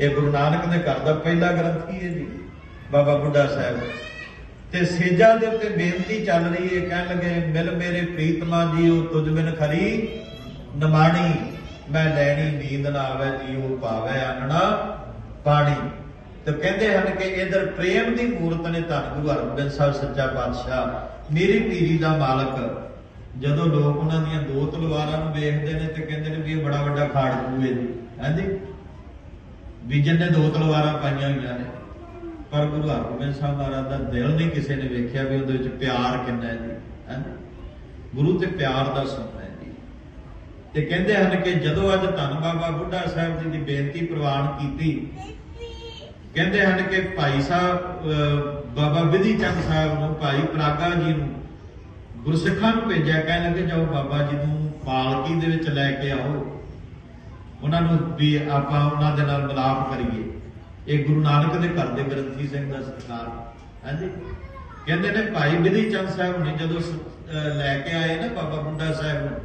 ਇਹ ਗੁਰੂ ਨਾਨਕ ਦੇ ਘਰ ਦਾ ਪਹਿਲਾ ਗ੍ਰੰਥੀ ਹੈ ਜੀ, ਬਾਬਾ ਬੁੱਢਾ ਸਾਹਿਬ। ਤੇ ਸੇਜਾ ਦੇ ਉੱਤੇ ਬੇਨਤੀ ਚੱਲ ਰਹੀ ਹੈ, ਕਹਿਣ ਲੱਗੇ, ਮਿਲ ਮੇਰੇ ਪ੍ਰੀਤਮਾ ਜੀਓ, ਤੁਝ ਬਿਨ ਖਰੀ ਨਮਾਣੀ। ਮੈਂ ਲੈਣੀ, ਨੀਂਦ ਨਾ ਆਵੇ, ਜੀਓ ਪਾਵੇ ਆਨਣਾ ਪਾਣੀ। ਤੇ ਕਹਿੰਦੇ ਹਨ ਕਿ ਇਧਰ ਪ੍ਰੇਮ ਦੀ ਮੂਰਤ ਨੇ ਧੰਨ ਗੁਰੂ ਹਰਗੋਬਿੰਦ ਸਾਹਿਬ, ਸੱਚਾ ਪਾਤਸ਼ਾਹ, ਮੇਰੀ ਪੀਰੀ ਦਾ ਮਾਲਕ। ਜਦੋਂ ਲੋਕ ਉਹਨਾਂ ਦੀਆਂ ਦੋ ਤਲਵਾਰਾਂ ਨੂੰ ਵੇਖਦੇ ਨੇ ਤੇ ਕਹਿੰਦੇ ਨੇ ਵੀ ਇਹ ਬੜਾ ਵੱਡਾ ਖਾੜਕੂ ਹੈ ਜੀ? ਹਾਂਜੀ ਵੀ ਜਿਹਨੇ ਦੋ ਤਲਵਾਰਾਂ ਪਾਈਆਂ ਹੋਈਆਂ ਨੇ, ਪਰ ਗੁਰੂ ਹਰਗੋਬਿੰਦ ਸਾਹਿਬ ਮਹਾਰਾਜ ਦਾ ਦਿਲ ਨਹੀਂ ਕਿਸੇ ਨੇ ਵੇਖਿਆ ਵੀ ਉਹਦੇ ਵਿੱਚ ਪਿਆਰ ਕਿੰਨਾ ਹੈ ਜੀ ਗੁਰੂ ਤੇ ਪਿਆਰ ਦਾ ਸਮਾਂ ਹੈ ਜੀ। ਤੇ ਕਹਿੰਦੇ ਹਨ ਕਿ ਜਦੋਂ ਅੱਜ ਧੰਨ ਬਾਬਾ ਬੁੱਢਾ ਸਾਹਿਬ ਜੀ ਦੀ ਬੇਨਤੀ ਪ੍ਰਵਾਨ ਕੀਤੀ, ਕਹਿੰਦੇ ਹਨ ਕਿ ਭਾਈ ਸਾਹਿਬ ਬਾਬਾ ਵਿਧੀ ਚੰਦ ਸਾਹਿਬ ਨੂੰ, ਭਾਈ ਪ੍ਰਾਗਾ ਜੀ ਨੂੰ ਗੁਰਸਿੱਖਾਂ ਨੂੰ ਭੇਜਿਆ, ਕਹਿਣ ਲੱਗੇ, ਜਾਓ ਬਾਬਾ ਜੀ ਨੂੰ ਪਾਲਕੀ ਦੇ ਵਿੱਚ ਲੈ ਕੇ ਆਓ। ਉਹਨਾਂ ਨੂੰ ਵੀ ਆਪਾਂ ਉਹਨਾਂ ਦੇ ਨਾਲ ਮਿਲਾਪ ਕਰੀਏ। ਇਹ ਗੁਰੂ ਨਾਨਕ ਦੇ ਘਰ ਦੇ ਗ੍ਰੰਥੀ ਸਿੰਘ ਦਾ ਸਰਕਾਰ ਹਾਂਜੀ। ਕਹਿੰਦੇ ਨੇ ਭਾਈ ਵਿਧੀ ਚੰਦ ਸਾਹਿਬ ਨੇ ਜਦੋਂ ਲੈ ਕੇ ਆਏ ਨਾ ਬਾਬਾ ਬੁੱਢਾ ਸਾਹਿਬ ਨੂੰ,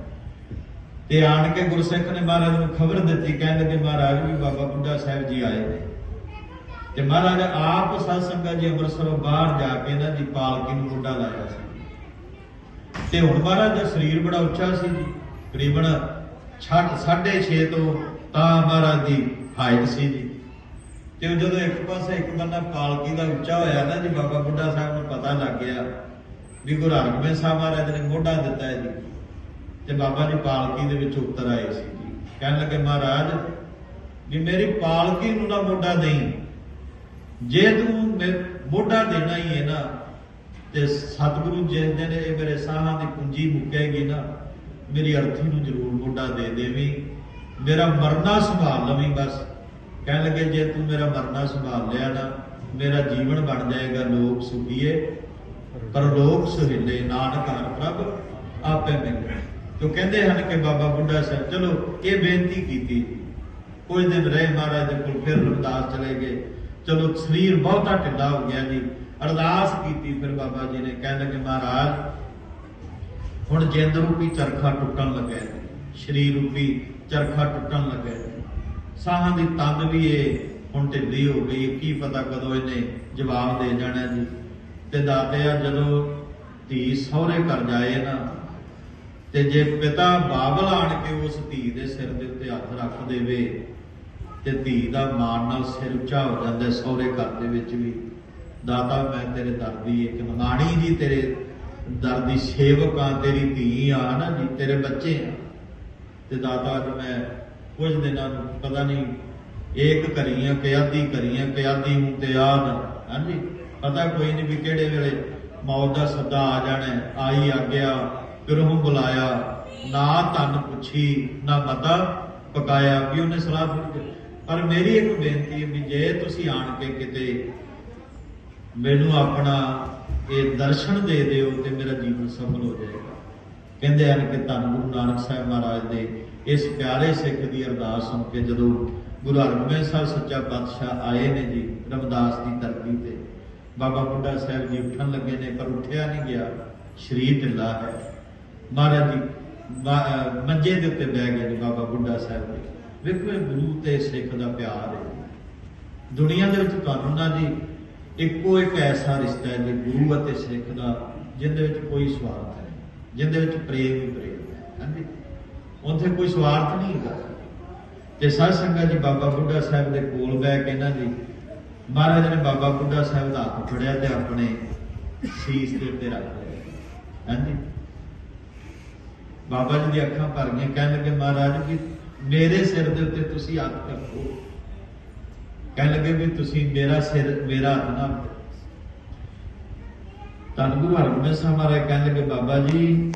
ਤੇ ਆਣ ਕੇ ਗੁਰਸਿੱਖ ਨੇ ਮਹਾਰਾਜ ਨੂੰ ਖਬਰ ਦਿੱਤੀ, ਕਹਿਣ ਲੱਗੇ, ਮਹਾਰਾਜ ਵੀ ਬਾਬਾ ਬੁੱਢਾ ਸਾਹਿਬ ਜੀ ਆਏ ਨੇ। ਤੇ ਮਹਾਰਾਜ ਆਪ ਸਾਧ ਸੰਗਤ ਜੀ ਅੰਮ੍ਰਿਤਸਰੋਂ ਬਾਹਰ ਜਾ ਕੇ ਨਾ ਜੀ ਪਾਲਕੀ ਨੂੰ ਮੁੰਡਾ ਲਾਇਆ ਸੀ। ਤੇ ਹੁਣ ਮਹਾਰਾਜ ਦਾ ਸਰੀਰ ਬੜਾ ਉੱਚਾ ਸੀ ਜੀ, ਤਕਰੀਬਨ 6.5 ਤੋਂ ਤਾਂ ਮਹਾਰਾਜ ਦੀ ਹਾਈਟ ਸੀ ਜੀ। ਤੇ ਜਦੋਂ ਇੱਕ ਪਾਸੇ ਇੱਕ ਬੰਦਾ ਪਾਲਕੀ ਦਾ ਉੱਚਾ ਹੋਇਆ ਨਾ ਜੀ, ਬਾਬਾ ਬੁੱਢਾ ਸਾਹਿਬ ਨੂੰ ਪਤਾ ਲੱਗ ਗਿਆ ਵੀ ਗੁਰੂ ਹਰਗੋਬਿੰਦ ਸਾਹਿਬ ਮਹਾਰਾਜ ਨੇ ਮੋਢਾ ਦਿੱਤਾ ਹੈ ਜੀ। ਤੇ ਬਾਬਾ ਜੀ ਪਾਲਕੀ ਦੇ ਵਿੱਚ ਉਤਰ ਆਏ ਸੀ ਜੀ। ਕਹਿਣ ਲੱਗੇ, ਮਹਾਰਾਜ, ਵੀ ਮੇਰੀ ਪਾਲਕੀ ਨੂੰ ਨਾ ਮੋਢਾ ਨਹੀਂ ਜੇ ਤੂੰ ਮੇ- ਮੋਢਾ ਦੇਣਾ ਹੀ ਹੈ ਨਾ, ਤੇ ਸਤਿਗੁਰੂ ਜਿਸ ਦਿਨ ਇਹ ਮੇਰੇ ਸਾਹਾਂ ਦੀ ਕੁੰਜੀ ਮੁੱਕੇਗੀ ਨਾ ਮੇਰੀ ਅਰਥੀ ਨੂੰ ਜ਼ਰੂਰ ਮੋਢਾ ਦੇ ਦੇਵੀਂ ਮੇਰਾ ਮਰਨਾ ਸੰਭਾਲ ਲਵੀਂ ਬਸ। ਕਹਿਣ ਲੱਗੇ, ਜੇ ਤੂੰ ਮੇਰਾ ਮਰਨਾ ਸੰਭਾਲ ਲਿਆ ਨਾ, ਮੇਰਾ ਜੀਵਨ ਬਣ ਜਾਏਗਾ ਲੋਕ ਸੁਖੀਏ। ਪਰ ਲੋਕ ਸੁਹਿਲੇ ਨਾਨਕ ਹਰ ਪ੍ਰਭ ਆਪੇ ਮਿਲੇ ਤੋ ਕਹਿੰਦੇ ਹਨ ਕਿ ਬਾਬਾ ਬੁੱਢਾ ਸਾਹਿਬ, ਚਲੋ ਇਹ ਬੇਨਤੀ ਕੀਤੀ। ਕੁਝ ਦਿਨ ਰਹੇ ਮਹਾਰਾਜ ਦੇ ਕੋਲ, ਫਿਰ ਰਮਦਾਸ ਚਲੇ ਗਏ। ਚਲੋ ਸਰੀਰ ਬਹੁਤਾ ਢਿੱਲਾ ਹੋ ਗਿਆ ਜੀ। ਅਰਦਾਸ ਕੀਤੀ ਫਿਰ ਬਾਬਾ ਜੀ ਨੇ। ਕਹਿਣ ਲੱਗੇ, ਮਹਾਰਾਜ ਹੁਣ ਜਿੰਦ ਰੂਪੀ ਚਰਖਾ ਟੁੱਟਣ ਲੱਗਾ ਹੈ ਸਰੀਰ ਰੂਪੀ ਚਰਖਾ ਟੁੱਟਣ ਲੱਗਾ ਹੈ ਸਾਹਾਂ ਦੀ ਤੰਦ ਵੀ ਇਹ ਹੁਣ ਢਿੱਲੀ ਹੋ ਗਈ ਕੀ ਪਤਾ ਕਦੋਂ ਇਹਨੇ ਜਵਾਬ ਦੇ ਜਾਣਾ ਜੀ। ਤੇ ਦਾਤਿਆ ਜਦੋਂ ਧੀ ਸਹੁਰੇ ਘਰ ਜਾਏ ਨਾ, ਤੇ ਜੇ ਪਿਤਾ ਬਾਬਲ ਆਣ ਕੇ ਉਸ ਧੀ ਦੇ ਸਿਰ ਦੇ ਉੱਤੇ ਹੱਥ ਰੱਖ ਦੇਵੇ, ਤੇ ਧੀ ਦਾ ਮਾਣ ਨਾਲ ਸਿਰ ਉੱਚਾ ਹੋ ਜਾਂਦਾ ਸਹੁਰੇ ਘਰ ਦੇ ਵਿੱਚ ਵੀ। ਦਾਤਾ, ਮੈਂ ਤੇਰੇ ਦਰ ਦੀ ਇੱਕ ਨਿਮਾਣੀ ਜੀ, ਤੇਰੇ ਦਰ ਦੀ ਸੇਵਕ ਤੇਰੀ ਧੀ ਆ ਨਾ ਜੀ, ਤੇਰੇ ਬੱਚੇ ਆ। ਤੇ ਦਾਤਾ, ਅੱਜ ਮੈਂ ਕੁਝ ਦਿਨਾਂ ਨੂੰ ਪਤਾ ਨਹੀਂ, ਏਕ ਕਰੀਆਂ ਕਿ ਕਰੀਆਂ ਕਿ ਹੂੰ ਤੇ ਆਦ ਹਾਂਜੀ ਪਤਾ ਕੋਈ ਨਹੀਂ ਵੀ ਕਿਹੜੇ ਵੇਲੇ ਮੌਤ ਦਾ ਸੱਦਾ ਆ ਜਾਣਾ ਆਈ ਆ ਗਿਆ ਫਿਰ ਉਹ ਬੁਲਾਇਆ, ਨਾ ਧਨ ਪੁੱਛੀ, ਨਾ ਮਤਾ ਪਕਾਇਆ, ਵੀ ਉਹਨੇ ਸਲਾਹ ਦਿੱਤੀ। ਪਰ ਮੇਰੀ ਇੱਕ ਬੇਨਤੀ ਹੈ ਵੀ ਜੇ ਤੁਸੀਂ ਆਣ ਕੇ ਕਿਤੇ ਮੈਨੂੰ ਆਪਣਾ ਇਹ ਦਰਸ਼ਨ ਦੇ ਦਿਓ ਤੇ ਮੇਰਾ ਜੀਵਨ ਸਫਲ ਹੋ ਜਾਏਗਾ। ਕਹਿੰਦੇ ਹਨ ਕਿ ਧੰਨ ਗੁਰੂ ਨਾਨਕ ਸਾਹਿਬ ਮਹਾਰਾਜ ਦੇ ਇਸ ਪਿਆਰੇ ਸਿੱਖ ਦੀ ਅਰਦਾਸ ਸੁਣ ਕੇ ਜਦੋਂ ਗੁਰੂ ਹਰਗੋਬਿੰਦ ਸਾਹਿਬ ਸੱਚਾ ਪਾਤਸ਼ਾਹ ਆਏ ਨੇ ਜੀ ਰਮਦਾਸ ਦੀ ਧਰਤੀ ਤੇ, ਬਾਬਾ ਬੁੱਢਾ ਸਾਹਿਬ ਜੀ ਉੱਠਣ ਲੱਗੇ ਨੇ ਪਰ ਉੱਠਿਆ ਨਹੀਂ ਗਿਆ, ਸਰੀਰ ਢਿੱਲਾ ਹੈ। ਮਹਾਰਾਜ ਜੀ ਮੰਜੇ ਦੇ ਉੱਤੇ ਬਹਿ ਗਏ ਨੇ ਬਾਬਾ ਬੁੱਢਾ ਸਾਹਿਬ ਜੀ। ਵੇਖੋ ਇਹ ਗੁਰੂ ਤੇ ਸਿੱਖ ਦਾ ਪਿਆਰ ਹੈ। ਦੁਨੀਆ ਦੇ ਵਿੱਚ ਤੁਹਾਨੂੰ ਨਾ ਜੀ ਇੱਕੋ ਇੱਕ ਐਸਾ ਰਿਸ਼ਤਾ ਹੈ ਜੀ ਗੁਰੂ ਅਤੇ ਸਿੱਖ ਦਾ, ਜਿਹਦੇ ਵਿੱਚ ਕੋਈ ਸਵਾਰਥ ਹੈ ਜਿਹਦੇ ਵਿੱਚ ਪ੍ਰੇਮ ਹੀ ਪ੍ਰੇਮ ਹੈ, ਹਾਂਜੀ? ਉੱਥੇ ਕੋਈ ਸਵਾਰਥ ਨਹੀਂ ਹੈਗਾ। ਤੇ ਸਾਧ ਸੰਗਤ ਜੀ ਬਾਬਾ ਬੁੱਢਾ ਸਾਹਿਬ ਦੇ ਕੋਲ ਬਹਿ ਕੇ ਨਾ ਜੀ, ਮਹਾਰਾਜ ਨੇ ਬਾਬਾ ਬੁੱਢਾ ਸਾਹਿਬ ਦਾ ਹੱਥ ਫੜਿਆ ਤੇ ਆਪਣੇ ਸੀਸ ਦੇ ਉੱਤੇ ਰੱਖ ਲਿਆ, ਹਾਂਜੀ? ਬਾਬਾ ਜੀ ਦੀ ਅੱਖਾਂ ਭਰ ਗਈਆਂ, ਕਹਿਣ ਲੱਗੇ, ਮਹਾਰਾਜ ਵੀ ਮੇਰੇ ਸਿਰ ਦੇ ਉੱਤੇ ਤੁਸੀਂ ਹੱਥ ਰੱਖੋ। ਕਹਿਣ ਲੱਗੇ ਵੀ ਤੁਸੀਂ ਮੇਰਾ ਸਿਰ, ਮੇਰਾ ਹੱਥ ਨਾ ਧੰਨ ਗੁਰੂ ਹਰਗੋਬਿੰਦ ਸਾਹਿਬ ਮਹਾਰਾਜ ਕਹਿਣ ਲੱਗੇ ਬਾਬਾ ਜੀ